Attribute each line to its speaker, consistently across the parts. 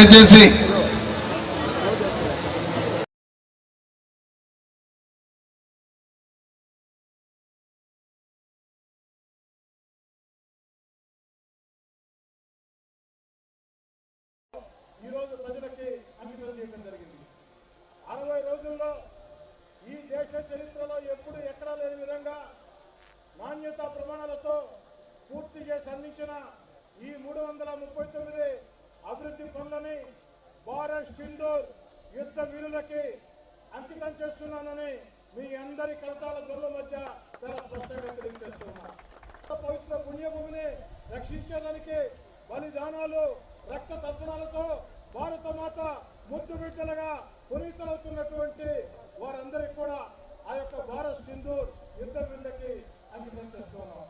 Speaker 1: దయచేసి
Speaker 2: ఈరోజు ప్రజలకి అంకితం చేయడం జరిగింది. అరవై రోజుల్లో ఈ దేశ చరిత్రలో ఎప్పుడు ఎక్కడా లేని విధంగా నాణ్యత ప్రమాణాలతో పూర్తి చేసి అందించిన ఈ మూడు వందల ముప్పై తొమ్మిది అభివృద్ధి పనులని భారత్ సింధూర్ యుద్ధ వీరులకి అంకితం చేస్తున్నానని మీ అందరి కడతాల గొర్రెల మధ్య చాలా స్పష్టంగా తెలియజేస్తున్నా పవిత్ర పుణ్యభూమిని రక్షించేదానికి బలిదానాలు రక్త తర్పణాలతో భారత మాత ముద్దు బిడ్డలుగా పునీతమవుతున్నటువంటి వారందరికీ కూడా ఆ యొక్క భారత్ సింధూర్ యుద్ధ బిడ్డకి అంకితం చేస్తున్నాం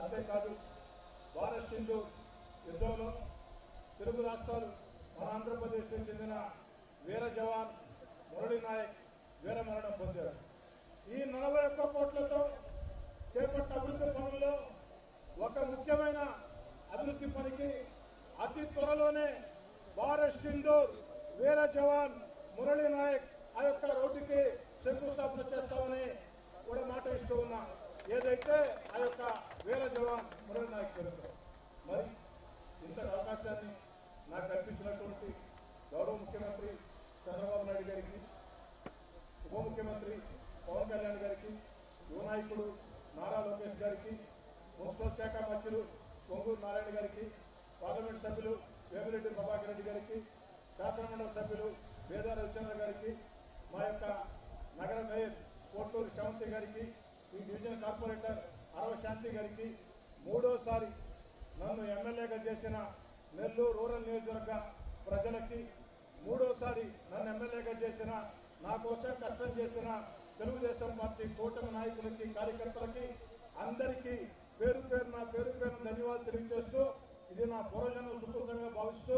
Speaker 2: అంతేకాదు భారత్ సింధూర్ యుద్ధంలో తెలుగు రాష్ట్రాలు మన ఆంధ్రప్రదేశ్కి చెందిన వీర జవాన్ మురళి నాయక్ వీర మరణం పొందారు. ఈ నలభై ఒక్క కోట్లతో చేపట్ట అభివృద్ధి పనుల్లో ఒక ముఖ్యమైన అభివృద్ధి పనికి అతి త్వరలోనే భారత్ సింధూర్ వీర జవాన్ మురళీ నాయక్ ఆ యొక్క రోడ్డుకి శంకుస్థాపన చేస్తామని కూడా మాట ఇస్తూ ఉన్నా. ఏదైతే ఆ యొక్క వీర జవాన్ మురళీ నాయక్ పేరుతో మరి ఇంత అవకాశాన్ని నాకు కల్పించినటువంటి గౌరవ ముఖ్యమంత్రి చంద్రబాబు నాయుడు గారికి ఉప ముఖ్యమంత్రి పవన్ కళ్యాణ్ గారికి యువ నాయకుడు నారా లోకేష్ గారికి మున్సిపల్ శాఖ మంత్రులు పొంగూరు నారాయణ గారికి పార్లమెంట్ సభ్యులు వేమిరెడ్డి ప్రభాకర్ రెడ్డి గారికి శాసనమండలి సభ్యులు వేదా రవిచంద్ర గారికి మా యొక్క నగర మేయర్ కోట్లూరు శ్రవంతి గారికి ఈ డివిజన్ కార్పొరేటర్ అరవ శాంతి గారికి మూడోసారి నన్ను ఎమ్మెల్యేగా చేసిన నెల్లూరు రూరల్ నియోజకవర్గ ప్రజలకి మూడోసారి నన్ను ఎమ్మెల్యేగా చేసిన నా కోసం కష్టం చేసిన తెలుగుదేశం పార్టీ కూటమి నాయకులకి కార్యకర్తలకి అందరికీ పేరు పేరు నా పేరు పేరు ధన్యవాదాలు తెలియజేస్తూ ఇది నా పూర్వజన్మ సుకృతంగా భావిస్తూ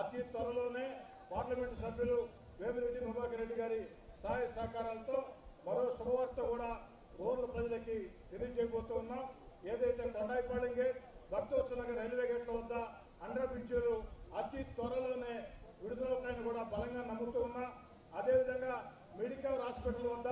Speaker 2: అతి త్వరలోనే పార్లమెంటు సభ్యులు వేమిరెడ్డి ప్రభాకర్ రెడ్డి గారి సహాయ సహకారాలతో మరో శుభవార్త కూడా రూరల్ ప్రజలకి తెలియజేయబోతూ ఉన్నాం. ఏదైతే కొండాయిపాళెం గేట్ భక్తోత్సవంగా రైల్వే గేట్ల వద్ద అండర్ బ్రిడ్జిలు అతి త్వరలోనే విడుదలవుతాయని కూడా బలంగా నమ్ముతూ ఉన్నా. అదేవిధంగా మెడికల్ హాస్పిటల్ వద్ద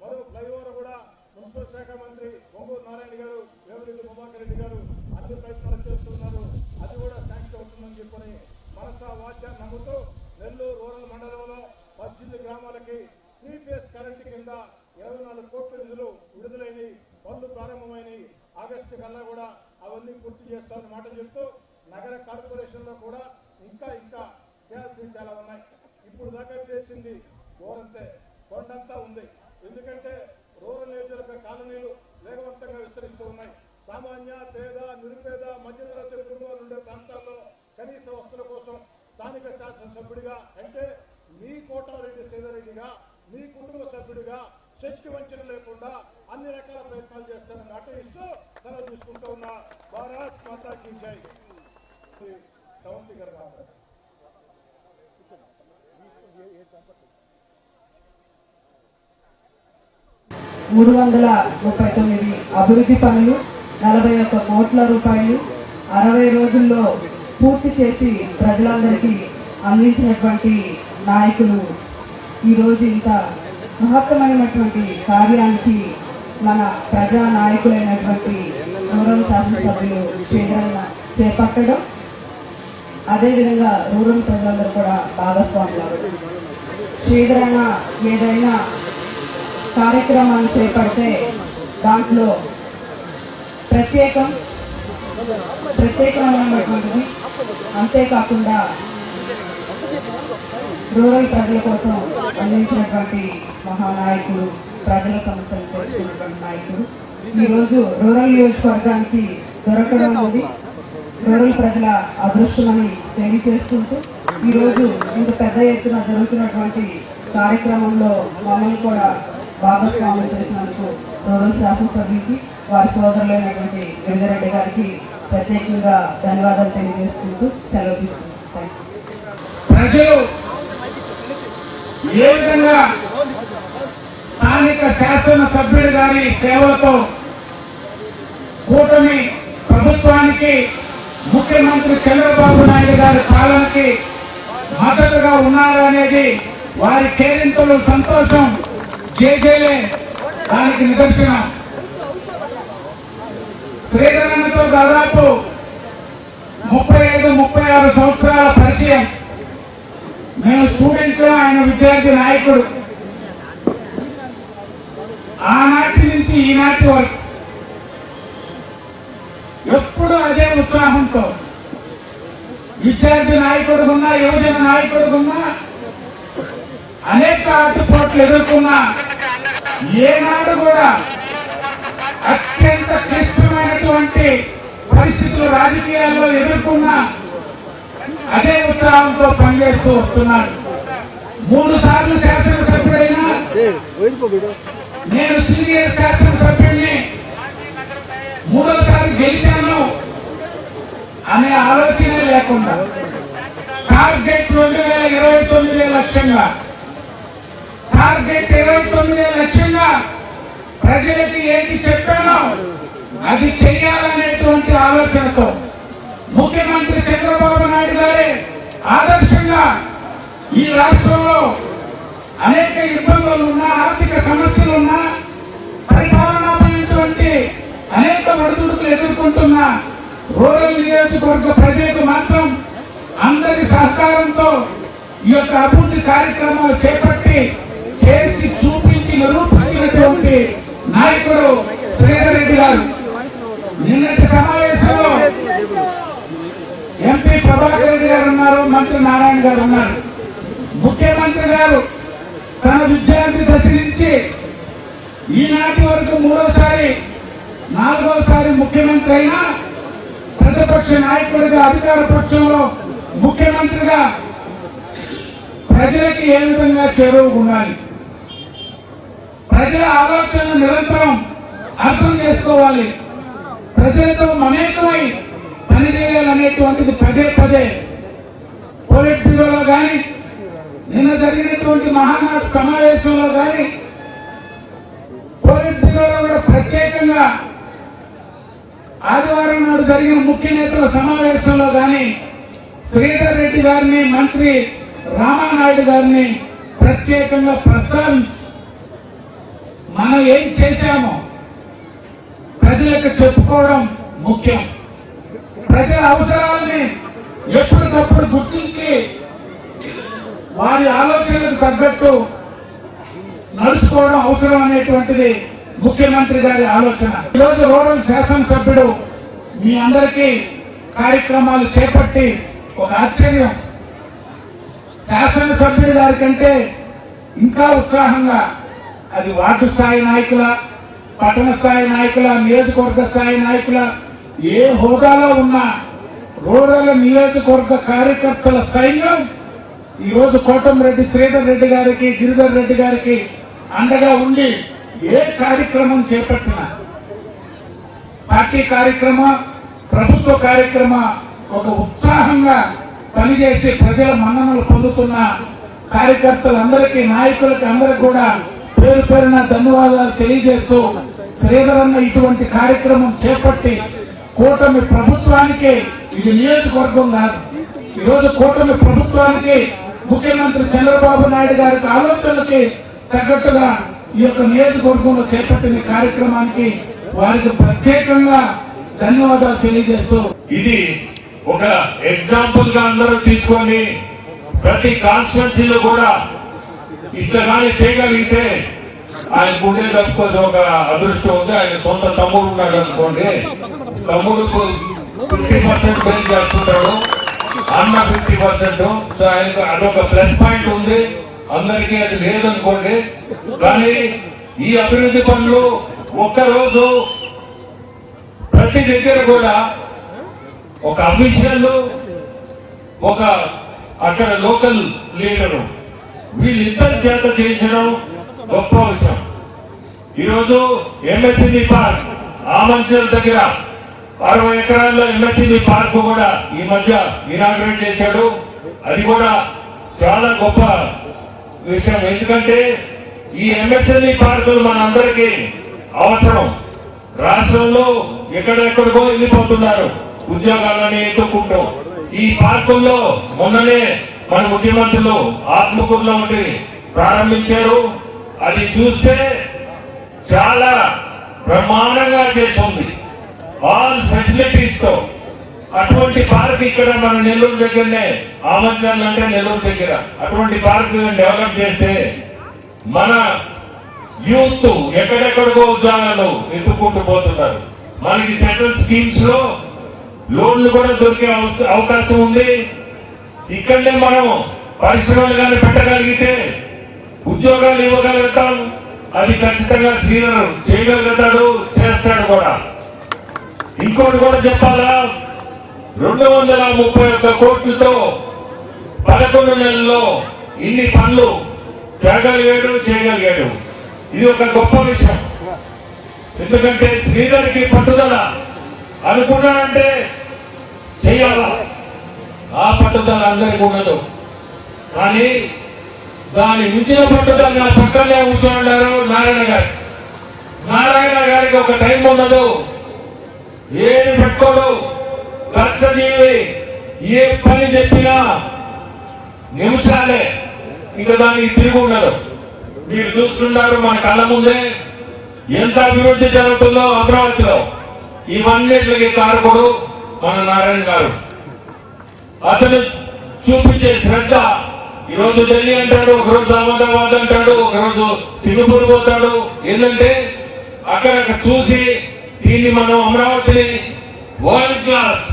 Speaker 2: మరో ఫ్లైఓవర్ కూడా మున్సిపల్ శాఖ మంత్రి బొంగూరు నారాయణ గారు వేమిరెడ్డి ప్రభాకర్ రెడ్డి గారు అన్ని ప్రయత్నాలు చేస్తున్నారు. అది కూడా శాంక్షన్ అవుతుందని చెప్పని మనసా వాచ నమ్ముతూ నెల్లూరు రూరల్ మండలంలో పద్దెనిమిది గ్రామాలకి త్రీ ఫేస్ కరెంట్ కింద ఇరవై నాలుగు కోట్ల నిధులు విడుదలైనవి పనులు ప్రారంభమైనవి ఆగస్టు కల్లా కూడా అవన్నీ పూర్తి చేస్తామని మాట చెప్తూ నగర కార్పొరేషన్లో కూడా ఇంకా ఇంకా చేయాల్సింది చాలా ఉన్నాయి ఇప్పుడు దాకా చేసింది గోరంతే కొండంతా ఉంది ఎందుకంటే రూరల్ నియోజకవర్గ కాలనీలు వేగవంతంగా విస్తరిస్తూ ఉన్నాయి సామాన్య పేద నిరుపేద మధ్యతరగతి కుటుంబాలు ఉండే ప్రాంతాల్లో కనీస వస్తువుల కోసం స్థానిక శాసనసభ్యుడిగా అంటే మీ కోటారెడ్డి సేదరెడ్డిగా మీ కుటుంబ సభ్యుడిగా శక్తి వంచన లేకుండా అన్ని రకాల ప్రయత్నాలు చేస్తానని మాట ఇస్తూ సెలవు తీసుకుంటూ ఉన్న భారత్ మాతాకి జై శ్రీ సవంతి గారు మాట్లాడారు
Speaker 3: మూడు వందల ముప్పై తొమ్మిది అభివృద్ధి పనులు నలభై ఒక్క కోట్ల రూపాయలు అరవై రోజుల్లో పూర్తి చేసి ప్రజలందరికీ అందించినటువంటి నాయకులు. ఈరోజు ఇంత మహత్తమైనటువంటి కార్యానికి మన ప్రజా నాయకులైనటువంటి రూరల్ శాసనసభ్యులు చేయడం చేపట్టడం అదేవిధంగా రూరల్ ప్రజలందరూ కూడా భాగస్వాములు. శ్రీధరణ ఏదైనా కార్యక్రమాన్ని చేపడితే దాంట్లో ప్రత్యేకం ప్రత్యేకమైనటువంటిది. అంతేకాకుండా రూరల్ ప్రజల కోసం అందించినటువంటి మహానాయకుడు ప్రజల సమస్యలు తెలుసుకున్నటువంటి నాయకుడు ఈరోజు రూరల్ నియోజకవర్గానికి దొరకడం అనేది రూరల్ ప్రజల అదృష్టమని తెలియజేసుకుంటూ ఈరోజు ఇంత పెద్ద ఎత్తున జరుగుతున్నటువంటి కార్యక్రమంలో మమ్మల్ని కూడా భాగస్వామ్యం చేసినందుకు రూరల్ శాసనసభ్యునికి వారి సోదరులైనటువంటి వెంకరెడ్డి గారికి ప్రత్యేకంగా ధన్యవాదాలు తెలియజేసుకుంటూ సెలవు తీసుకుంటాను
Speaker 1: ప్రజలు
Speaker 4: ఏ విధంగా స్థానిక శాసన గారి సేవలతో కూటమి ప్రభుత్వానికి ముఖ్యమంత్రి చంద్రబాబు నాయుడు గారి పాలనకి మద్దతుగా ఉన్నారనేది వారి కేరింతలు సంతోషం. జేజేలే దానికి నిదర్శన. శ్రీధరన్నతో దాదాపు ముప్పై ఐదు ముప్పై ఆరు సంవత్సరాల పరిచయం. మేము స్టూడెంట్ ఆయన విద్యార్థి నాయకుడు. ఆనాటి నుంచి ఈనాటి వరకు ఎప్పుడు అదే ఉత్సాహంతో విద్యార్థి నాయకుడుకున్నా యువజన నాయకుడుకున్నా అనేక ఆటుపోట్లు ఎదుర్కొన్నా ఏనాడు కూడా అత్యంత క్లిష్టమైనటువంటి పరిస్థితులు రాజకీయాల్లో ఎదుర్కొన్న అదే ఉత్సాహంతో పనిచేస్తూ వస్తున్నాడు. మూడు సార్లు శాసనసభ్యుడైనా నేను సీనియర్ శాసనసభ్యుడిని మూడోసారి గెలిచాను అనే ఆలోచన లేకుండా. టార్గెట్ రెండు వేల ఇరవై తొమ్మిది లక్ష్యంగా టార్గెట్ ఇరవై తొమ్మిది లక్ష్యంగా ప్రజలకి ఏది చెప్పానో అది చేయాలనేటువంటి ఆలోచనతో ముఖ్యమంత్రి చంద్రబాబు నాయుడు గారే ఆదర్శంగా ఈ రాష్ట్రంలో అనేక ఇబ్బందులు ఉన్నా ఆర్థిక సమస్యలు ఉన్నా పరిపాలనమైనటువంటి అనేక ఒడిదుడుకులు ఎదుర్కొంటున్న రూరల్ నియోజకవర్గ ప్రజలకు మాత్రం అందరి సహకారంతో ఈ యొక్క అభివృద్ధి కార్యక్రమాలు చేపట్టి చేసి చూపించి నిరూపించినటువంటి నాయకుడు శ్రీధర్ రెడ్డి గారు. నిన్నటి సమావేశంలో ఎంపీ ప్రభాకర్ రెడ్డి గారు ఉన్నారు మంత్రి నారాయణ గారు ఉన్నారు. ముఖ్యమంత్రి గారు తన విద్యార్థి దశ నుంచి ఈనాటి వరకు మూడోసారి నాలుగోసారి ముఖ్యమంత్రి అయినా ప్రతిపక్ష నాయకుడిగా అధికార పక్షంలో ముఖ్యమంత్రిగా ప్రజలకి ఏ విధంగా చేరువుకున్నాలి ప్రజల ఆలోచనలు నిరంతరం అర్థం చేసుకోవాలి. ప్రజలతో మమేకమై పనిచేయాలనేటువంటిది పదే పదే. పోలిట్ బ్యూరోలో కానీ నిన్న జరిగినటువంటి మహానాడు సమావేశంలో కానీ పోలిట్ బ్యూరోలో కూడా ప్రత్యేకంగా ఆదివారం నాడు జరిగిన ముఖ్య నేతల సమావేశంలో కానీ శ్రీధర్ రెడ్డి గారిని మంత్రి రామానాయుడు గారిని ప్రత్యేకంగా ప్రస్తావించి మనం ఏం చేశామో ప్రజలకు చెప్పుకోవడం ముఖ్యం. ప్రజల అవసరాలని ఎప్పటికప్పుడు గుర్తించి వారి ఆలోచనలకు తగ్గట్టు నడుచుకోవడం అవసరం అనేటువంటిది ముఖ్యమంత్రి గారి ఆలోచన. ఈరోజు రూరల్ శాసనసభ్యుడు మీ అందరికీ కార్యక్రమాలు చేపట్టి ఒక ఆశ్చర్యం. శాసనసభ్యుడి గారి కంటే ఇంకా ఉత్సాహంగా అది వార్డు స్థాయి నాయకుల పట్టణ స్థాయి నాయకుల నియోజకవర్గ స్థాయి నాయకుల ఏ హోదాలో ఉన్న రూరల్ నియోజకవర్గ కార్యకర్తల సైన్యం ఈరోజు రోజు కోటంరెడ్డి శ్రీధర్ రెడ్డి గారికి గిరిధర్ రెడ్డి గారికి అండగా ఉండి ఏ కార్యక్రమం చేపట్టినా పార్టీ కార్యక్రమ ప్రభుత్వ కార్యక్రమ ఒక ఉత్సాహంగా పనిచేసి ప్రజల మన్ననలు పొందుతున్న కార్యకర్తలందరికీ నాయకులకి అందరికి కూడా పేరు పేరున ధన్యవాదాలు తెలియజేస్తూ శ్రీధరన్న ఇటువంటి కార్యక్రమం చేపట్టి కూటమి ప్రభుత్వానికి ఇది నియోజకవర్గం కాదు ఈరోజు కూటమి ప్రభుత్వానికి ముఖ్యమంత్రి చంద్రబాబు నాయుడు గారి ఆలోచనలకి తగ్గట్టుగా ఈ యొక్క నియోజకవర్గంలో చేపట్టిన కార్యక్రమానికి వారికి ప్రత్యేకంగా ధన్యవాదాలు తెలియజేస్తూ
Speaker 5: ఇది ఒక ఎగ్జాంపుల్గా అందరూ తీసుకొని ప్రతి కాన్స్టిట్యున్సీలో కూడా ఇట్లా కానీ చేయగలిగితే ఆయన గుండె తప్పుకొని ఒక అదృష్టం ఉంది. ఆయన సొంత తమ్ముడు ఉన్నాడు అనుకోండి. తమ్ముడు ఫిఫ్టీ పర్సెంట్ పే చేస్తుంటాడు. అన్న ఫిఫ్టీ పర్సెంట్. సో ఆయనకు అదొక ప్లస్ పాయింట్ ఉంది. అందరికీ అది లేదనుకోండి. కానీ ఈ అభివృద్ధి పనులు ఒక్కరోజు ప్రతి దగ్గర కూడా ఒక అఫీషియల్ ఒక అక్కడ లోకల్ లీడరు వీళ్ళిద్దరి చేత చేయించడం గొప్ప విషయం. ఈరోజు ఎంఎస్సిబి పార్క్ ఆమంచల్ దగ్గర అరవై ఎకరాల్లో ఎంఎస్సిబి పార్క్ కూడా ఈ మధ్య ఇనాగ్రేట్ చేశాడు. అది కూడా చాలా గొప్ప విషయం. ఎందుకంటే ఈ ఎంఎస్ఎంఈ పార్కులు మనందరికీ అవసరం. రాష్ట్రంలో ఎక్కడెక్కడికో వెళ్ళిపోతున్నారు. ఉద్యోగాలని ఎత్తుకుంటూ ఈ పార్కుల్లో మొన్ననే మన ముఖ్యమంత్రులు ఆత్మకూరులో ఉండి ప్రారంభించారు. అది చూస్తే చాలా బ్రహ్మాండంగా చేస్తుంది. ఆల్ ఫెసిలిటీస్తో. అటువంటి పార్క్ ఇక్కడ మన నెల్లూరు దగ్గరనే ఆమంచాలు అంటే నెల్లూరు దగ్గర. అటువంటి పార్క్ డెవలప్ చేస్తే మన యూత్ ఎక్కడెక్కడికో ఉద్యోగాలు ఎత్తుకుంటూ పోతున్నారు. మనకి సెంట్రల్ స్కీమ్స్లో లోన్లు కూడా దొరికే అవ- అవకాశం ఉంది. ఇక్కడనే మనం పరిశ్రమలు కానీ పెట్టగలిగితే ఉద్యోగాలు ఇవ్వగలుగుతాం. అది ఖచ్చితంగా శ్రీధర్ చేయగలుగుతాడు చేస్తాడు కూడా. ఇంకోటి కూడా చెప్పాలా? రెండు వందల ముప్పై ఒక్క కోట్లతో పదకొండు నెలల్లో ఇన్ని పనులు తేగలిగాడు చేయగలిగాడు. ఇది ఒక గొప్ప విషయం. ఎందుకంటే శ్రీధర్కి పట్టుదల అనుకున్నాడంటే చేయాలా? ఆ పట్టుదల అందరికి ఉండదు. కానీ దాని మించిన పట్టుదల నా పక్కనే ఉంటున్నారు నారాయణ గారు. నారాయణ గారికి ఒక టైం ఉండదు. ఏది పట్టుకోడు కష్టజీవి ఏ పని చెప్పినా నిమిషాలే. ఇంకా దానికి తిరిగి ఉండదు. మీరు చూస్తున్నారు మన కళ్ళ ముందే ఎంత అభివృద్ధి జరుగుతుందో అమరావతిలో. ఇవన్నిటికి కారకుడు మన నారాయణ గారు. అతను చూపించే శ్రద్ధ ఈరోజు ఢిల్లీ అంటాడు ఒకరోజు అహ్మదాబాద్ అంటాడు ఒకరోజు సింగపూర్ పోతాడు. ఏంటంటే అక్కడ చూసి దీన్ని మనం అమరావతిని వరల్డ్ క్లాస్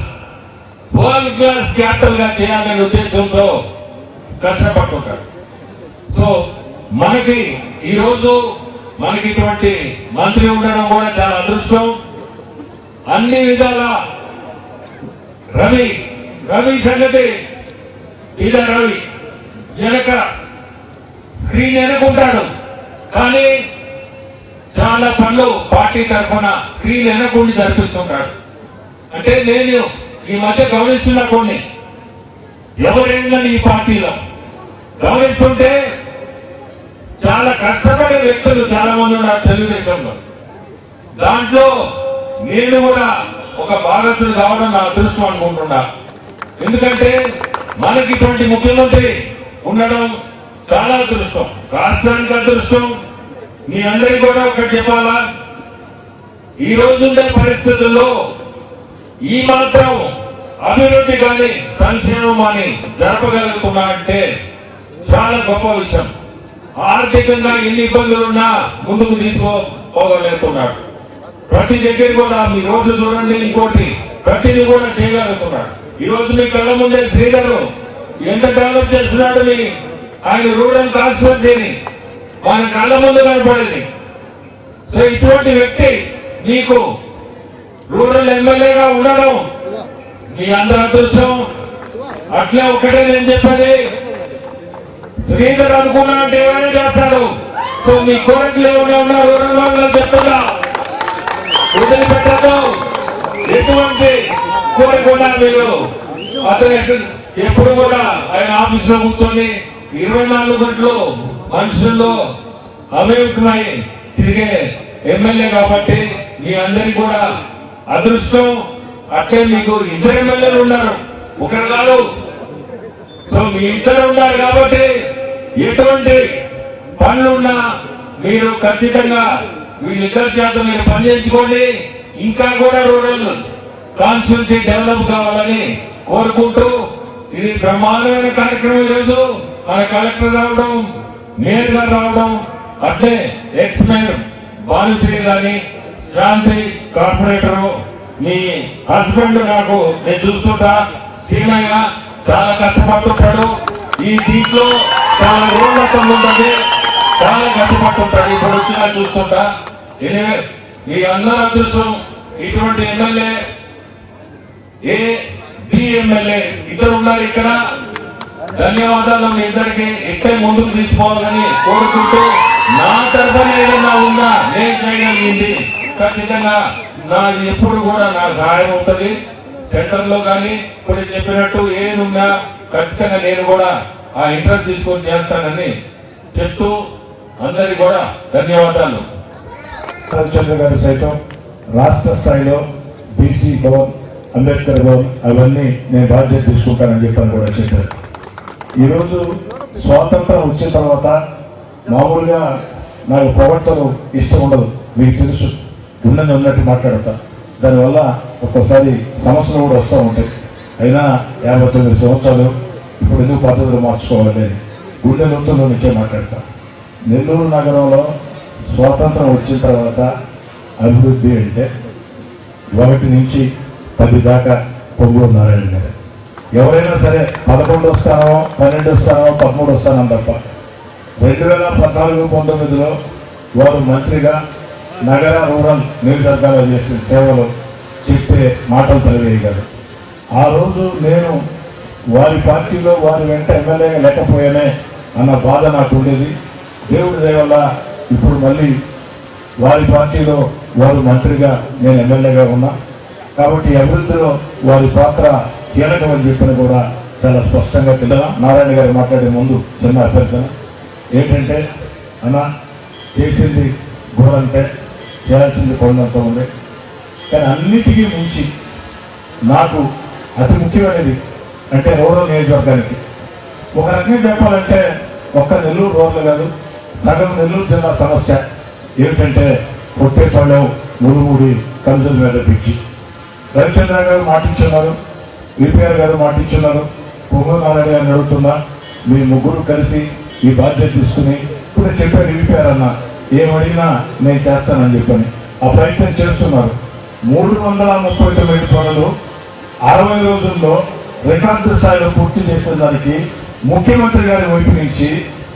Speaker 5: వరల్డ్ క్లాస్ క్యాపిటల్గా చేయాలనే ఉద్దేశంతో కష్టపడుతుంటాడు. సో మనకి ఈరోజు మనకి ఇటువంటి మంత్రి ఉండడం కూడా చాలా అదృష్టం. అన్ని విధాల రవి రవి సంగతి ఇదా రవి. వెనక స్క్రీన్ వెనకుంటాడు. కానీ చాలా పనులు పార్టీ తరఫున స్క్రీన్ వెనకుండి జరిపిస్తుంటాడు. అంటే నేను ఈ మధ్య గమనిస్తున్నా కొన్ని. ఎవరేందని ఈ పార్టీలో గమనిస్తుంటే చాలా కష్టపడే వ్యక్తులు చాలా మంది ఉన్నారు తెలుగుదేశంలో. దాంట్లో నేను కూడా ఒక భాగస్వామి కావడం నా అదృష్టం అనుకుంటున్నా. ఎందుకంటే మనకి ఇటువంటి ముఖ్యమంత్రి ఉండడం చాలా అదృష్టం. రాష్ట్రానికి అదృష్టం. మీ అందరికీ కూడా ఒకటి చెప్పాలా? ఈ రోజుండే పరిస్థితుల్లో ఈ మాత్రం అభివృద్ధి కానీ సంక్షేమం అని జరపగలుగుతున్నా అంటే చాలా గొప్ప విషయం. ఆర్థికంగా ఎన్ని ఇబ్బందులున్నా ముందుకు తీసుకోగలుగుతున్నాడు ప్రతి దగ్గర కూడా మీ రోడ్లు చూడండి ఇంకోటి ప్రతిదీ కూడా చేయగలుగుతున్నాడు. ఈరోజు మీ కళ్ళ ముందే శ్రీధర్ ఎంత డెవలప్ చేస్తున్నాడు మీ ఆయన రూరల్ కాన్స్టిట్యూన్సీని మన కళ్ళ ముందు కనపడింది. సో ఇటువంటి వ్యక్తి మీకు రూరల్ ఎమ్మెల్యేగా ఉండడం మీ అందరి అదృష్టం. అట్లే ఒకటే నేను చెప్పేది. శ్రీధర్ అనుకున్నా అంటే ఏమైనా చేస్తారు సో మీ కోరికలు ఏమైనా ఉన్నా రూరల్ వాళ్ళు చెప్తున్నా. వదిలిపెట్టదు ఎటువంటి కూడా మీరు అతను ఎప్పుడు కూడా ఆయన ఆఫీస్లో కూర్చొని ఇరవై నాలుగు గంటలు మనుషుల్లో అమేకమై తిరిగే ఎమ్మెల్యే కాబట్టి మీ అందరికి కూడా అదృష్టం. అట్లే మీకు ఇద్దరు ఎమ్మెల్యేలు ఉన్నారు. ఒకరు కాదు. సో మీ ఇద్దరు ఉన్నారు కాబట్టి ఎటువంటి పనులున్నా మీరు ఖచ్చితంగా వీళ్ళిద్దరి చేత మీరు పని చేయించుకోండి. ఇంకా కూడా రూరల్ కాన్స్టిట్యూన్సీ డెవలప్ కావాలని కోరుకుంటూ ఇది బ్రహ్మాండమైన కార్యక్రమం ఈరోజు. మన కలెక్టర్ రావడం మేయర్ గారు రావడం అట్లే ఎక్స్ మేయర్ బాలుశ్రీ గాని శాంతి కార్పొరేటర్ మీ హస్బెండ్ నాకు నేను చూస్తుంటా సీనయ్య చాలా కష్టపడుతుంటాడు. ఈ దీంట్లో చాలా రోడ్లతం ఉంటుంది. చాలా కష్టపడుతుంటాడు. ఇప్పుడు వచ్చినా చూస్తుంటా. ఎనివే మీ అందరూ అదృష్టం. ఇటువంటి ఎమ్మెల్యే ఏ డి ఎమ్మెల్యే ఇద్దరు ఉన్నారు ఇక్కడ. ధన్యవాదాలు మీ ఇద్దరికి ఎక్కడ ముందుకు తీసుకోవాలని కోరుకుంటూ నా తరఫున ఏదైనా ఉన్నా నేను చేయగలిగింది ఖచ్చితంగా నాది ఎప్పుడు కూడా నా సహాయం ఉంటుంది. సెంటర్లో కానీ ఇప్పుడు చెప్పినట్టు ఏదున్నా ఖచ్చితంగా నేను కూడా ఆ ఇంట్రెస్ట్ తీసుకొని చేస్తానని చెప్తూ అందరికి కూడా ధన్యవాదాలు.
Speaker 6: రవిచంద్ర గారు సైతం రాష్ట్ర స్థాయిలో బీసీ భవన్ అంబేద్కర్ భవన్ అవన్నీ నేను బాధ్యత తీసుకుంటానని చెప్పని కూడా చెప్పారు. ఈరోజు స్వాతంత్రం వచ్చిన తర్వాత మామూలుగా నాకు పొగడ్తలు ఇష్టం ఉండదు. మీకు తెలుసు గుండెని ఉన్నట్టు మాట్లాడతా. దానివల్ల ఒక్కోసారి సమస్యలు కూడా వస్తూ ఉంటాయి. అయినా యాభై తొమ్మిది సంవత్సరాలు ఇప్పుడు ఎందుకు పద్ధతులు మార్చుకోవాలని గుండె నొత్తుల్లో నుంచే మాట్లాడతా. నెల్లూరు నగరంలో స్వాతంత్రం వచ్చిన తర్వాత అభివృద్ధి అంటే ఒకటి నుంచి పది దాకా పొంగూరు నారాయణ గారు. ఎవరైనా సరే పదకొండు స్థానం పన్నెండు స్థానం పదమూడు స్థానం తప్ప. రెండు వేల పద్నాలుగు పంతొమ్మిదిలో వారు మంత్రిగా నగర రూరల్ నియోజకవర్గాల్లో చేసిన సేవలు చెప్పే మాటలు తెలియగలరు ఆ రోజు నేను వారి పార్టీలో వారి వెంట ఎమ్మెల్యేగా లేకపోయానే అన్న బాధ నాకు ఉండేది. దేవుడి దయవల్ల ఇప్పుడు మళ్ళీ వారి పార్టీలో వారు మంత్రిగా నేను ఎమ్మెల్యేగా ఉన్నా. కాబట్టి అభివృద్ధిలో వారి పాత్ర కీలకమని చెప్పిన కూడా చాలా స్పష్టంగా పిల్లల నారాయణ గారు మాట్లాడే ముందు చిన్న అభ్యర్థన. ఏంటంటే అన్న చేసింది గుణంటే చేయాల్సింది కొండంత ఉంది. కానీ అన్నిటికీ మించి నాకు అతి ముఖ్యమైనది అంటే రూరల్ నియోజకవర్గానికి. ఒక రకంగా చెప్పాలంటే ఒక్క నెల్లూరు రోడ్లు కాదు సగం నెల్లూరు జిల్లా సమస్య. ఏమిటంటే పొట్టేపాలెం మురుమూడి కలుజల మీద పిచ్చి రవిచంద్ర గారు మాటించున్నారు విపిఆర్ గారు మాటించున్నారు పొంగు నారాయణ గారిని అడుగుతున్నా మీ ముగ్గురు కలిసి ఈ బాధ్యత తీసుకుని ఇప్పుడు చెప్పాడు విపిఆర్ అన్న ఏం అడిగినా నేను చేస్తానని చెప్పని. ఆ ప్రయత్నం చేస్తున్నారు. మూడు వందల ముప్పై తొమ్మిది పనులు అరవై రోజుల్లో రికార్డు స్థాయిలో పూర్తి చేసిన దానికి ముఖ్యమంత్రి గారి వైపు నుంచి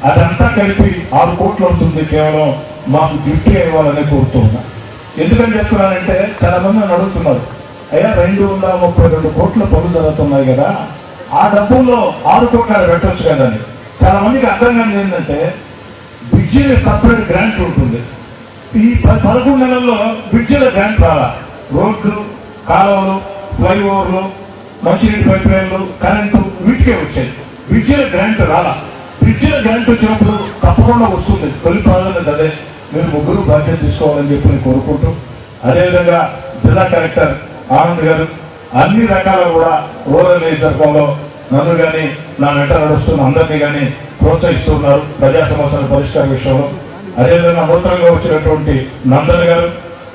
Speaker 6: అదంతా కలిపి ఆరు కోట్లు అవుతుంది కేవలం మాకు గిఫ్ట్ ఇవ్వాలని కోరుతున్నా ఎందుకని చెప్తున్నానంటే చాలా మంది నన్ను అడుగుతున్నారు. అయ్యా రెండు వందల ముప్పై రెండు కోట్ల పనులు జరుగుతున్నాయి కదా. ఆ డబ్బుల్లో ఆరు కోట్లు పెట్టచ్చు పెట్టొచ్చు చాలా మందికి అర్థం కాని ఏంటంటే బ్రిడ్జిల సపరేట్ గ్రాంట్ ఉంటుంది. ఈ పదకొండు నెలల్లో బ్రిడ్జిల గ్రాంట్ రాలా. రోడ్లు కాలువలు ఫ్లైఓవర్లు మంచినీటి పైప్ లైన్లు కరెంటు వీటికే వచ్చాయి. బ్రిడ్జిల గ్రాంట్ రాలా. బ్రిడ్జిల గ్రాంట్ వచ్చినప్పుడు తప్పకుండా వస్తుంది. తొలి ప్రాధాన్యత అదే. మీరు ముగ్గురు బాధ్యత తీసుకోవాలని చెప్పి నేను కోరుకుంటూ అదేవిధంగా జిల్లా కలెక్టర్ ఆనంద్ గారు అన్ని రకాల కూడా రూరల్ నియోజకవర్గంలో నన్ను కానీ నా నెట నడుస్తున్న అందరినీ కానీ ప్రోత్సహిస్తున్నారు ప్రజా సమస్యల పరిష్కార విషయంలో. అదేవిధంగా నూతనంగా వచ్చినటువంటి నందన్ గారు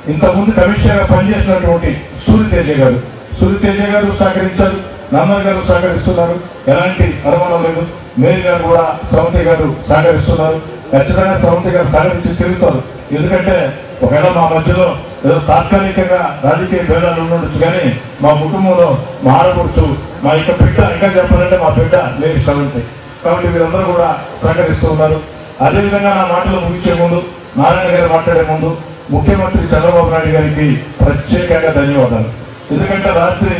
Speaker 6: ఇంతకుముందు కమిషనర్గా పనిచేసినటువంటి సూర్యతేజ గారు. సూర్యతేజ గారు సహకరించారు నందన్ గారు సహకరిస్తున్నారు ఎలాంటి అనుమానం లేదు. మేరీ గారు కూడా సవంతి గారు సహకరిస్తున్నారు. ఖచ్చితంగా సవంతి గారు సహకరించి తిరుగుతారు. ఎందుకంటే ఒకవేళ మా మధ్యలో ఏదో తాత్కాలికంగా రాజకీయ భేదాలు ఉండొచ్చు కానీ మా కుటుంబంలో మా ఆడపడుచు మా యొక్క బిడ్డ ఇంకా చెప్పాలంటే మా బిడ్డ లేని సవంతి కాబట్టి వీరందరూ కూడా సహకరిస్తూ ఉన్నారు. అదేవిధంగా నా మాటలు ముగించే ముందు నారాయణ గారు మాట్లాడే ముందు ముఖ్యమంత్రి చంద్రబాబు నాయుడు గారికి ప్రత్యేకంగా ధన్యవాదాలు. ఎందుకంటే రాత్రి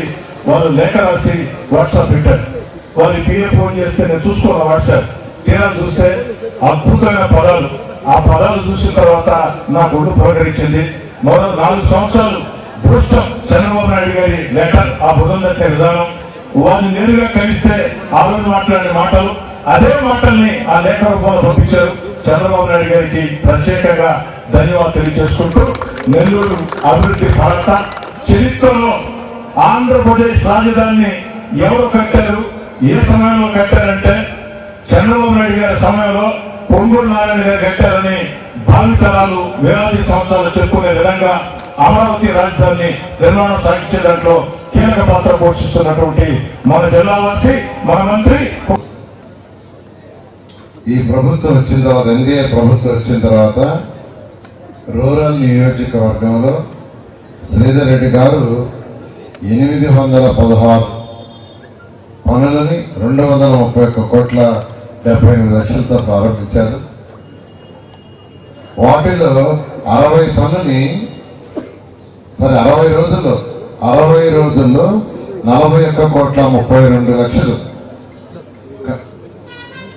Speaker 6: వాళ్ళు లేఖ రాసి వాట్సాప్ పెట్టారు. వాళ్ళు పీఏ ఫోన్ చేస్తే నేను చూసుకోవాలి వాట్సాప్? తీరా చూస్తే అద్భుతమైన పదాలు. ఆ పదాలు చూసిన తర్వాత నా గుడ్డు పురకరించింది మరో నాలుగు సంవత్సరాలు భృష్టం చంద్రబాబు నాయుడు గారి లెటర్ ఆ భుజం తట్టే విధానం. వారిని నేరుగా కలిస్తే ఆ రోజు మాట్లాడిన మాటలు అదే మాటల్ని ఆ లేఖ రూపంలో పంపించారు చంద్రబాబు నాయుడు గారికి ప్రత్యేకంగా ధన్యవాదాలు తెలియజేసుకుంటూ నెల్లూరు అభివృద్ధి భారత చరిత్రలో ఆంధ్రప్రదేశ్ రాజధానిని ఎవరు కట్టారు ఏ సమయంలో కట్టారంటే చంద్రబాబు నాయుడు గారి సమయంలో పొంగూరు నారాయణ గారు కట్టారని భావితరాలు వేలాది సంవత్సరాలు చెప్పుకునే విధంగా అమరావతి రాజధాని నిర్మాణం సాగించే దాంట్లో కీలక పాత్ర పోషిస్తున్నటువంటి మన జిల్లావాసి మన మంత్రి.
Speaker 1: ఈ ప్రభుత్వం వచ్చిన తర్వాత ఎన్డీఏ ప్రభుత్వం వచ్చిన తర్వాత రూరల్ నియోజకవర్గంలో శ్రీధర్ రెడ్డి గారు ఎనిమిది వందల పదహారు పనులని రెండు వందల ముప్పై ఒక్క కోట్ల డెబ్బై ఎనిమిది లక్షలతో ప్రారంభించారు. వాటిలో అరవై పనుని సరే అరవై రోజుల్లో అరవై రోజుల్లో నలభై ఒక్క కోట్ల ముప్పై రెండు లక్షలు.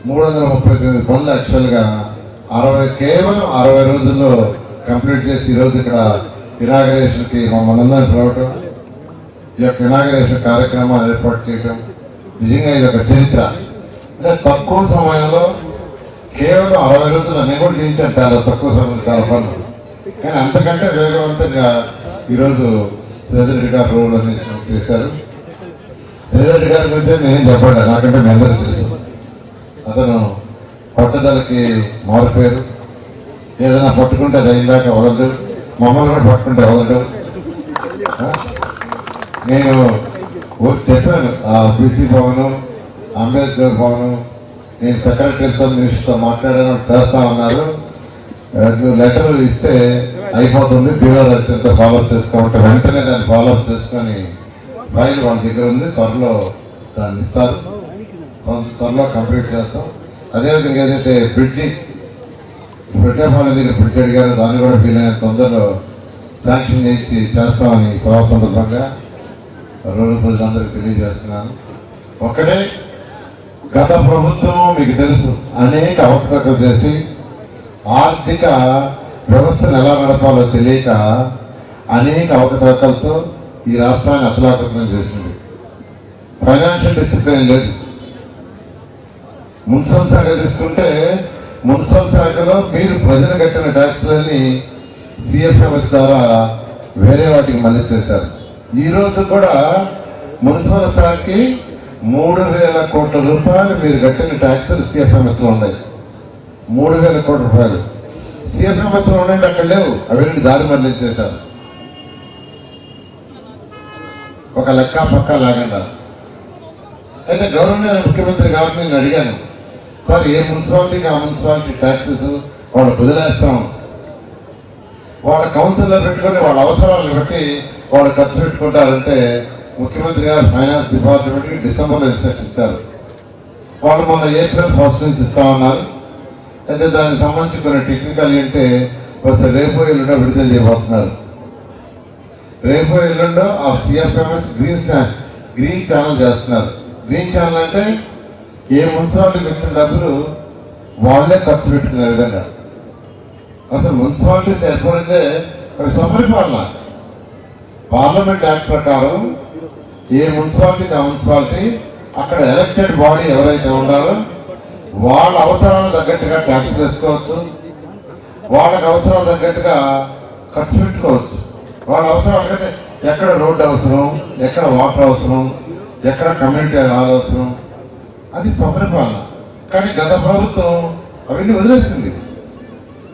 Speaker 1: మూడు వందల ముప్పై తొమ్మిది పనులు యాక్చువల్గా అరవై కేవలం అరవై రోజుల్లో కంప్లీట్ చేసి ఈరోజు ఇక్కడ ఇనాగరేషన్కి మమ్మల్ని అందరినీ పిలవటం ఈ యొక్క ఇనాగరేషన్ కార్యక్రమాలు ఏర్పాటు చేయటం నిజంగా ఇది ఒక చరిత్ర. అంటే తక్కువ సమయంలో కేవలం అరవై రోజులు అన్నీ కూడా చేయించాను చాలా తక్కువ సమయం చాలా పనులు కానీ అంతకంటే వేగవంతంగా ఈరోజు శ్రీధరెడ్డి గారు రోడ్ అని చేశారు. శ్రీధరెడ్డి గారి గురించి నేను చెప్పండి నాకంటే మీ అందరికీ తెలుసు. అతను పట్టుదలకి మారిపోయారు ఏదైనా పట్టుకుంటే అది అయిందాక వదలడు. మమ్మల్ని కూడా పట్టుకుంటే వదలడు. నేను చెప్పాను ఆ బీసీ భవన్ అంబేద్కర్ భవన్ నేను సెక్రటరీతో మినిస్టర్తో మాట్లాడడం చేస్తా ఉన్నారు. నువ్వు లెటర్ ఇస్తే అయిపోతుంది బీఆర్ అర్జెంట్ ఫాలోఅప్ చేసుకోమంటే వెంటనే దాన్ని ఫాలోఅప్ చేసుకొని ఫైల్ వాళ్ళ దగ్గర ఉంది త్వరలో దాన్ని ఇస్తారు. త్వరలో కంప్లీట్ చేస్తాం. అదేవిధంగా ఏదైతే బ్రిడ్జి పెట్టేపాలెం దగ్గర బ్రిడ్జ్ అడిగారు దాన్ని కూడా వీలైన తొందరలో శాంక్షన్ చేసి చేస్తామని సభా సందర్భంగా రూరల్ ప్రజలందరికీ తెలియజేస్తున్నాను. ఒక్కటే గత ప్రభుత్వం మీకు తెలుసు. అనేక అవకతలు చేసి ఆర్థిక వ్యవస్థను ఎలా నడపాలో తెలియక అనేక అవకతవకలతో ఈ రాష్ట్రాన్ని అతలాకృతం చేసింది. ఫైనాన్షియల్ డిసిప్లిన్ లేదు. మున్సిపల్ శాఖ తీసుకుంటే మున్సిపల్ శాఖలో మీరు ప్రజలు కట్టిన ట్యాక్స్లన్నీ సిఎఫ్ఎంఎస్ ద్వారా వేరే వాటికి మళ్ళీ చేశారు. ఈ రోజు కూడా మున్సిపల్ శాఖకి మూడు వేల కోట్ల రూపాయలు మీరు కట్టిన ట్యాక్సులు సిఎఫ్ఎంఎస్లో ఉన్నాయి. మూడు వేల కోట్ల రూపాయలు. సిఎఫ్ఎంఎస్లో ఉన్నాయి అక్కడ లేవు. అవన్నీ దారి మళ్ళించేశారు ఒక లెక్క పక్క లాగండి అయితే గవర్నర్ ముఖ్యమంత్రి గారిని నేను అడిగాను సార్ ఏ మున్సిపాలిటీకి ఆ మున్సిపాలిటీ ట్యాక్సెస్ వాళ్ళు వదిలేస్తాం? వాళ్ళ కౌన్సిల్లో పెట్టుకొని వాళ్ళ అవసరాలను బట్టి వాళ్ళు ఖర్చు పెట్టుకుంటారంటే ముఖ్యమంత్రి గారు ఫైనాన్స్ డిపార్ట్మెంట్కి డిసెంబర్లో ఇన్స్ట్రక్షన్ ఇచ్చారు. వాళ్ళు మొన్న ఏప్రిల్ ఫస్ట్ నుంచి ఇస్తామన్నారు అయితే దానికి సంబంధించి కొన్ని టెక్నికల్ అంటే కొంచెం రేపు ఎల్లుండో విడుదల చేయబోతున్నారు. రేపు ఎల్లుండో ఆ సిఎఫ్ఎంఎస్ గ్రీన్ ఛా- గ్రీన్ ఛానల్ చేస్తున్నారు. గ్రీన్ ఛానల్ అంటే ఏ మున్సిపాలిటీకి వచ్చిన డబ్బులు వాళ్ళే ఖర్చు పెట్టుకునే విధంగా. అసలు మున్సిపాలిటీస్ ఏర్పడితే అవి సమరిపాలన పార్లమెంట్ యాక్ట్ ప్రకారం ఏ మున్సిపాలిటీ ఆ మున్సిపాలిటీ అక్కడ ఎలక్టెడ్ బాడీ ఎవరైతే ఉండాలో వాళ్ళ అవసరాలకు తగ్గట్టుగా ట్యాక్స్ వేసుకోవచ్చు. వాళ్ళకి అవసరాలు తగ్గట్టుగా ఖర్చు పెట్టుకోవచ్చు. వాళ్ళ అవసరాలు అంటే ఎక్కడ రోడ్డు అవసరం ఎక్కడ వాటర్ అవసరం ఎక్కడ కమ్యూనిటీ హాల్ అవసరం అది సపరిపాలన కానీ గత ప్రభుత్వం అవన్నీ వదిలేసింది.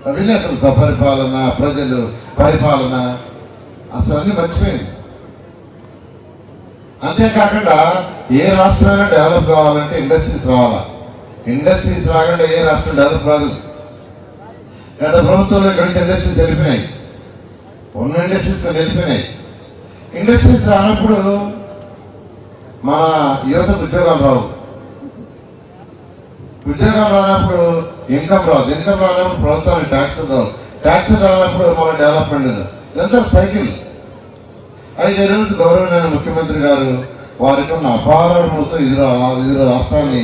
Speaker 1: అవన్నీ అసలు సపరిపాలన ప్రజలు పరిపాలన అసలు అన్ని మర్చిపోయింది. అంతేకాకుండా ఏ రాష్ట్రమైనా డెవలప్ కావాలంటే ఇండస్ట్రీస్ రావాలా? ఇండస్ట్రీస్ రాకుండా ఏ రాష్ట్రం డెవలప్ కాదు. గత ప్రభుత్వంలో ఇక్కడ ఇండస్ట్రీస్ వెళ్ళిపోయినాయి ఉన్న ఇండస్ట్రీస్ కొన్ని వెళ్ళిపోయినాయి ఇండస్ట్రీస్ రానప్పుడు మన యువత ఉద్యోగాలు రావు. ఉద్యోగం రానప్పుడు ఇన్కమ్ రాదు. ఇన్కమ్ రానప్పుడు ప్రభుత్వానికి ట్యాక్స్ రావు. ట్యాక్స్ రానప్పుడు మన డెవలప్మెంట్ ఇదంతా సైకిల్ అయితే రోజు గౌరవనీయ ముఖ్యమంత్రి గారు వారికి ఉన్న అపారములతో ఇరు ఇరు రాష్ట్రాన్ని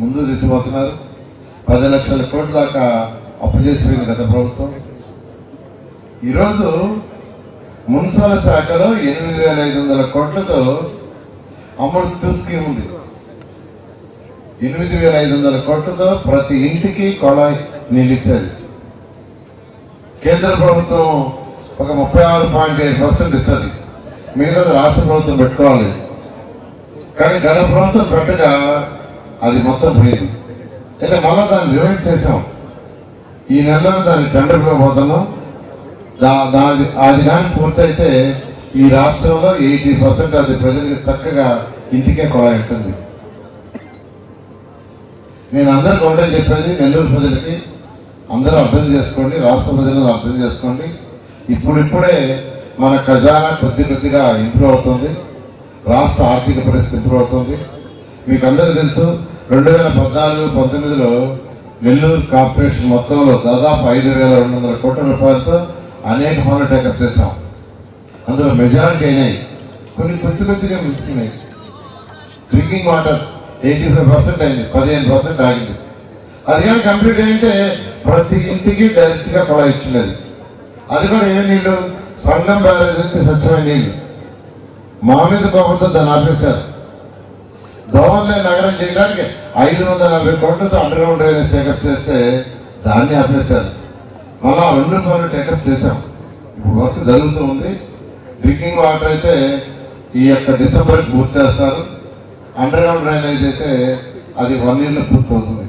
Speaker 1: ముందు తీసుకుపోతున్నారు. పది లక్షల కోట్ల దాకా అప్పు చేసిపోయింది గత ప్రభుత్వం. ఈరోజు మున్సిపల్ శాఖలో ఎనిమిది వేల ఐదు వందల కోట్లతో అమృత్ స్కీమ్ ఉంది. ఎనిమిది వేల ఐదు వందల కోట్లతో ప్రతి ఇంటికి కొళాయి నీళ్ళు ఇచ్చేది. కేంద్ర ప్రభుత్వం ఒక ముప్పై ఆరు పాయింట్ ఏడు పర్సెంట్ ఇస్తుంది. మిగతా రాష్ట్ర ప్రభుత్వం పెట్టుకోవాలి. కానీ గత ప్రభుత్వం పెట్టగా అది మొత్తం పోయింది. అయితే మళ్ళీ దాన్ని రివైజ్ చేసాం ఈ నెలలో దాన్ని టెండర్లో పోతున్నాం దా దాని అది కానీ పూర్తయితే ఈ రాష్ట్రంలో ఎయిటీ పర్సెంట్ అది ప్రజలకు చక్కగా ఇంటికే కొలాయిస్తుంది ఉంటుంది నేను అందరికి ఒకటే చెప్పేది నెల్లూరు ప్రజలకి అందరూ అర్థం చేసుకోండి రాష్ట్ర ప్రజలను అర్థం చేసుకోండి. ఇప్పుడిప్పుడే మన ఖజానా కొద్ది కొద్దిగా ఇంప్రూవ్ అవుతుంది. రాష్ట్ర ఆర్థిక పరిస్థితి ఇంప్రూవ్ అవుతుంది. మీకు అందరికీ తెలుసు రెండు వేల పద్నాలుగు పంతొమ్మిదిలో నెల్లూరు కార్పొరేషన్ మొత్తంలో దాదాపు ఐదు వేల రెండు వందల కోట్ల రూపాయలతో అనేక పనులు టేకప్ చేశాం. అందులో మెజారిటీ అయినాయి. కొన్ని కొద్ది కొద్దిగా మించినాయి drinking water eighty five percent అయింది పదిహేను పర్సెంట్ ఆగింది. అది కానీ కంప్లీట్ అయింటే ప్రతి ఇంటికి డైరెక్ట్గా కొలా ఇచ్చినది అది కూడా ఏ నీళ్ళు? సంఘం బ్యారేజ్ నుంచి స్వచ్ఛమైన నీళ్ళు మా మీద కోపంతో దాన్ని ఆపేశారు. దోమల్లే నగరం చేయడానికి ఐదు వందల నలభై కోట్లతో అండర్ గ్రౌండ్ డ్రైనేజ్ టేకప్ చేస్తే దాన్ని ఆపేశారు. మళ్ళా రెండు పనులు టేకప్ చేశాం. ఇప్పుడు వర్క్ జరుగుతూ ఉంది. డ్రింకింగ్ వాటర్ అయితే ఈ యొక్క డిసెంబర్ పూర్తి చేస్తారు. అండర్ గ్రౌండ్ డ్రైనేజ్ అయితే అది వన్ ఇయర్లో పూర్తవుతుంది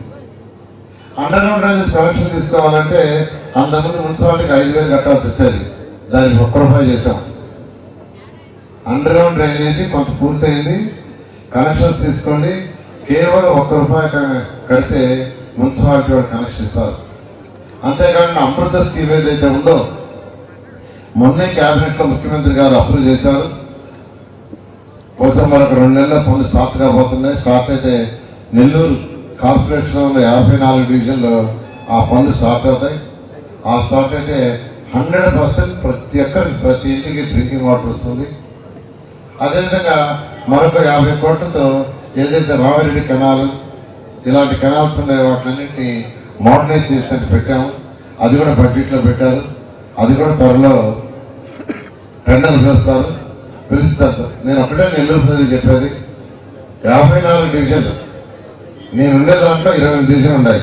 Speaker 1: అండర్ గ్రౌండ్ డ్రైనేజ్ కనెక్షన్ తీసుకోవాలంటే అంతకుముందు మున్సిపాలిటీకి ఐదు వేలు కట్టాల్సి వచ్చేది. దానికి ఒక్క రూపాయి చేశాం. అండర్ గ్రౌండ్ డ్రైనేజీ కొంత పూర్తయింది. కనెక్షన్స్ తీసుకోండి. కేవలం ఒక్క రూపాయి కడితే మున్సిపాలిటీ వాళ్ళు కనెక్షన్ ఇస్తారు. అంతేకాకుండా అమృత స్కీమ్ ఏదైతే ఉందో మొన్నే క్యాబినెట్లో ముఖ్యమంత్రి గారు అప్రూవ్ చేశారు. కోసం మరొక రెండు నెలల పనులు స్టార్ట్ కాబోతున్నాయి. స్టార్ట్ అయితే నెల్లూరు కార్పొరేషన్ యాభై నాలుగు డివిజన్లో ఆ పనులు స్టార్ట్ అవుతాయి. ఆ స్టార్ట్ అయితే హండ్రెడ్ పర్సెంట్ ప్రతి ఒక్కరికి ప్రతి ఇంటికి డ్రింకింగ్ వాటర్ వస్తుంది. అదేవిధంగా మరొక యాభై కోట్లతో ఏదైతే రామిరెడ్డి కెనాల్ ఇలాంటి కెనాల్స్ ఉన్నాయో వాటిలన్నింటినీ మోడర్నైజ్ చేసి పెట్టాము. అది కూడా బడ్జెట్లో పెట్టారు. అది కూడా త్వరలో టెండర్లు పిలుస్తారు. పిలుస్తారు. నేను ఒకటే నెల్లూరు ప్రజలు చెప్పేది యాభై నాలుగు డివిజన్లు. నేను ఉండే దాంట్లో ఇరవై డివిజన్ ఉన్నాయి.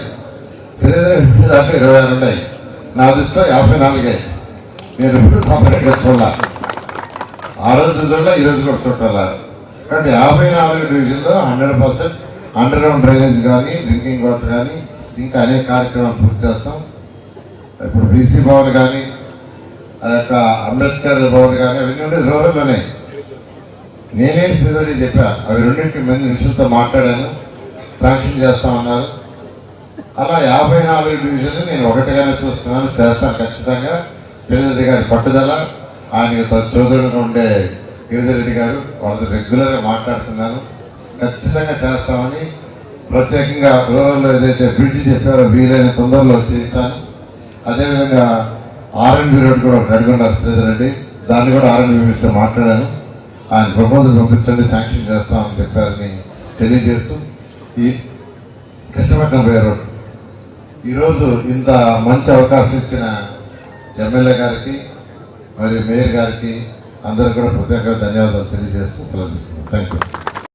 Speaker 1: శ్రీదేవి దాంట్లో ఇరవై ఆరు ఉన్నాయి. నా దృష్టిలో యాభై నాలుగే. నేను ఎప్పుడు సపరేట్గా చూడాల. ఆ రోజు చూడాల ఈ రోజు కూడా చూడాల. కాబట్టి యాభై నాలుగు డివిజన్లో hundred percent underground drainage కానీ డ్రింకింగ్ వాటర్ కానీ ఇంకా అనేక కార్యక్రమాలు పూర్తి చేస్తాం. ఇప్పుడు బీసీ భవన్ కానీ ఆ యొక్క అంబేద్కర్ భవన్ కానీ అవన్నీ ఉండే రూరల్లోనే నేనే శ్రీధరి చెప్పా అవి రెండింటి మంది నిమిషంతో మాట్లాడాను శాంక్షన్ చేస్తామన్నారు. అలా యాభై నాలుగు డివిజన్లు నేను ఒకటిగానే చూస్తున్నాను. చేస్తాను ఖచ్చితంగా. శ్రీధరి గారి పట్టుదల ఆయన చోదరుడుగా ఉండే గిరిజరెడ్డి గారు వాళ్ళతో రెగ్యులర్గా మాట్లాడుతున్నాను. ఖచ్చితంగా చేస్తామని ప్రత్యేకంగా రూరల్లో ఏదైతే బ్రిడ్జ్ చెప్పారో వీలైన తొందరలో చేస్తాను. అదేవిధంగా ఆర్ఎన్బి రోడ్ కూడా ఒకటి శ్రీధరెడ్డి దాన్ని కూడా ఆర్ఎన్బి మినిస్టర్ మాట్లాడాను. ఆయన ప్రపోజల్ పంపించండి శాంక్షన్ చేస్తామని చెప్పారని తెలియజేస్తూ ఈ కృష్ణపట్నం పోయే రోడ్. ఈరోజు ఇంత మంచి అవకాశం ఇచ్చిన ఎమ్మెల్యే గారికి మరియు మేయర్ గారికి అందరికీ కూడా ప్రత్యేకంగా ధన్యవాదాలు తెలియజేస్తూ సెలవు తీసుకున్నాను థ్యాంక్ యూ